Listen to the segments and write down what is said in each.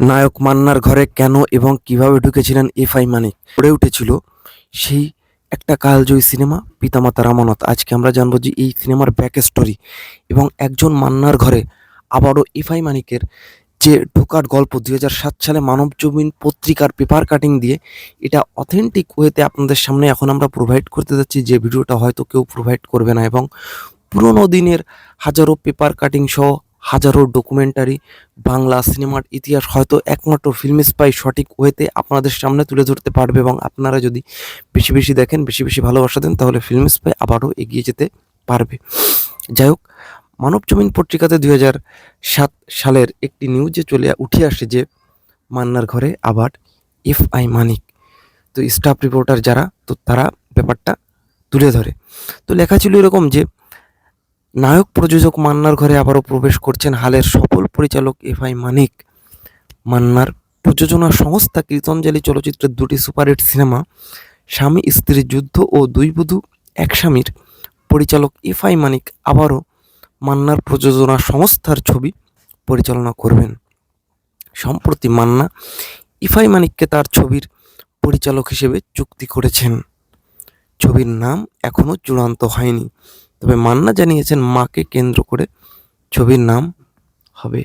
নায়ক মান্নার ঘরে কেন এবং কীভাবে ঢুকেছিলেন এফআই মানিক? গড়ে উঠেছিল সেই একটা কালজয়ী সিনেমা পিতামাতার আমানত আজকে আমরা জানব যে এই সিনেমার ব্যাক স্টোরি এবং একজন মান্নার ঘরে আবারও এফআই মানিকের যে ঢোকার গল্প দুই সালে মানব জমিন পত্রিকার পেপার কাটিং দিয়ে, এটা অথেন্টিক ওয়েতে আপনাদের সামনে এখন আমরা প্রোভাইড করতে যাচ্ছি। যে ভিডিওটা হয়তো কেউ প্রোভাইড করবে না এবং পুরোনো দিনের হাজারো পেপার কাটিং সহ হাজারো ডকুমেন্টারি বাংলা সিনেমার ইতিহাস হয়তো একমাত্র ফিল্ম স্পাই সঠিক ওয়েতে আপনাদের সামনে তুলে ধরতে পারবে এবং আপনারা যদি বেশি বেশি দেখেন, বেশি বেশি ভালোবাসা দেন, তাহলে ফিল্ম স্পাই আবারও এগিয়ে যেতে পারবে। যাই হোক, মানব জমিন পত্রিকাতে দুই সাত সালের একটি নিউজে চলে উঠে আসে যে মান্নার ঘরে আবার এফ আই মানিক। তো স্টাফ রিপোর্টার যারা, তো তারা ব্যাপারটা তুলে ধরে। তো লেখা ছিল এরকম যে নায়ক প্রযোজক মান্নার ঘরে আবারও প্রবেশ করছেন হালের সফল পরিচালক এফ আই মানিক। মান্নার প্রযোজনা সংস্থা কীর্তনজালী চলচ্চিত্রের দুটি সুপারহিট সিনেমা, স্বামী, স্ত্রীর যুদ্ধ ও দুই বধূ, এক স্বামীর। পরিচালক এফ আই মানিক আবারও মান্নার প্রযোজনা সংস্থার ছবি পরিচালনা করবেন। সম্প্রতি মান্না ইফাই মানিককে তার ছবির পরিচালক হিসেবে চুক্তি করেছেন। ছবির নাম এখনও চূড়ান্ত হয়নি। তবে মান্না জানিয়েছেন মাকে কেন্দ্র করে ছবির নাম হবে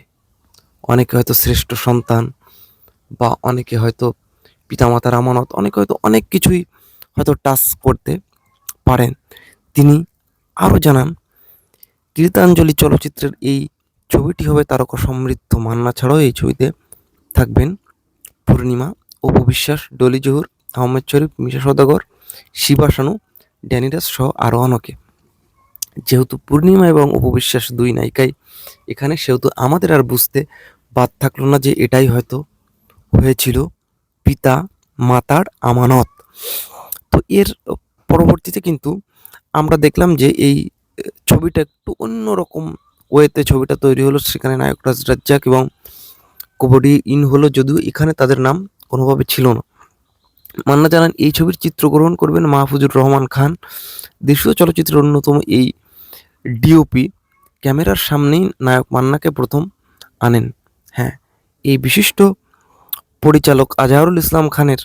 অনেকে হয়তো শ্রেষ্ঠ সন্তান বা অনেকে হয়তো পিতামাতার আমানত অনেকে হয়তো অনেক কিছুই হয়তো টাচ করতে পারেন। তিনি আরও জানান কীর্তাঞ্জলি চলচ্চিত্রের এই ছবিটি হবে তারকা সমৃদ্ধ। মান্না ছাড়াও এই ছবিতে থাকবেন পূর্ণিমা, অপু বিশ্বাস, ডলি জহুর, আহমেদ শরীফ, মিশা সদাগর শিবা শানু ড্যানিরাস সহ আরও অনেকে। যেহেতু পূর্ণিমা এবং উপবিশ্বাস দুই নায়িকাই, এখানে সেহেতু আমাদের আর বুঝতে বাদ থাকল না যে এটাই হয়তো হয়েছিল পিতা মাতার আমানত। তো এর পরবর্তীতে কিন্তু আমরা দেখলাম যে এই, ছবিটা একটু অন্যরকম ওয়েতে ছবিটা তৈরি হলো। সেখানে নায়ক রাজ রাজ্জাক এবং কবডি ইন হলো, যদিও এখানে তাদের নাম কোনোভাবে ছিল না। মান্না জানান, এই ছবির চিত্রগ্রহণ করবেন মাহফুজুর রহমান খান। দেশীয় চলচ্চিত্রের অন্যতম এই ডিওপি ক্যামেরার সামনেই নায়ক মান্নাকে প্রথম আনেন। হ্যাঁ এই বিশিষ্ট পরিচালক আজহারুল ইসলাম খানের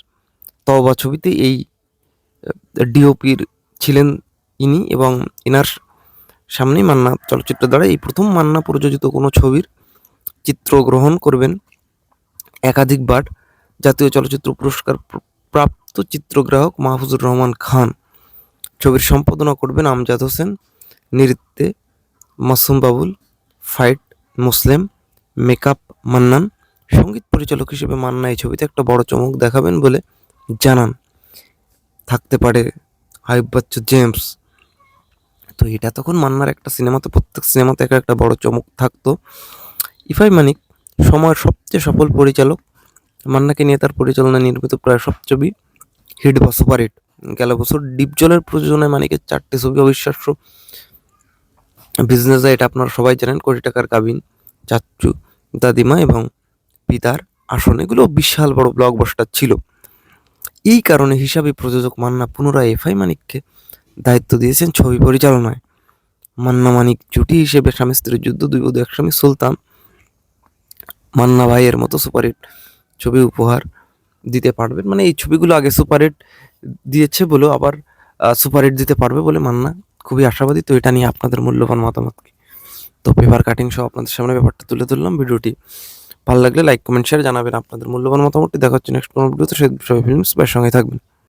তওবা ছবিতে এই ডিওপির ছিলেন ইনি এবং এনার সামনেই মান্না চলচ্চিত্র দ্বারা এই প্রথম মান্না প্রযোজিত কোনো ছবির চিত্র গ্রহণ করবেন একাধিকবার জাতীয় চলচ্চিত্র পুরস্কার প্রাপ্ত চিত্রগ্রাহক মাহফুজুর রহমান খান। ছবির সম্পাদনা করবেন আমজাদ হোসেন নৃত্যে মাসুম বাবুল ফাইট মুসলিম, মেকআপ মান্নান, সংগীত পরিচালক হিসেবে মান্না এই ছবিতে একটা বড় চমক দেখাবেন বলে জানান। থাকতে পারে হাইব বাচ্চু, জেমস। তো এটা তখন মান্নার একটা সিনেমাতে, প্রত্যেক সিনেমাতে একটা একটা বড় চমক থাকতো। ইফাই মানিক, সময়ের সবচেয়ে সফল পরিচালক। মান্নাকে নিয়ে তার পরিচালনায় নির্মিত প্রায় সব ছবি হিট বা সুপার হিট গেল বছর ডিপ জলের প্রযোজনায় মানিকের চারটি ছবি অবিশ্বাস্য। বিজনেস এটা আপনারা সবাই জানেন, কোটি টাকার কাবিন চাচ্চু, দাদিমা এবং পিতার আসন। এগুলো বিশাল বড় ব্লকবাস্টার ছিল। এই কারণে হিসাবে প্রযোজক মান্না পুনরায় এফআই মানিককে দায়িত্ব দিয়েছেন ছবি পরিচালনায়। মান্না মানিক জুটি হিসেবে স্বামী স্ত্রীর যুদ্ধ, দুই বধূ, এক স্বামী, সুলতান। মান্না ভাইয়ের মতো সুপারহিট ছবি উপহার দিতে পারবেন। মানে এই ছবিগুলো আগে সুপারহিট দিয়েছে বলেও আবার সুপারহিট দিতে পারবে বলে মান্না খুবই আশাবাদী। তো এটা নিয়ে আপনাদের মূল্যবান মতামত কি? তো পেপার কাটিং সহ আপনাদের সামনে ব্যাপারটা তুলে ধরলাম। ভিডিওটি ভালো লাগলে লাইক, কমেন্ট শেয়ার জানাবেন। আপনাদের মূল্যবান মতামতটি দেখা হচ্ছে নেক্সট কোনো ভিডিওতে সেই ফিল্মস বা সঙ্গে থাকবেন।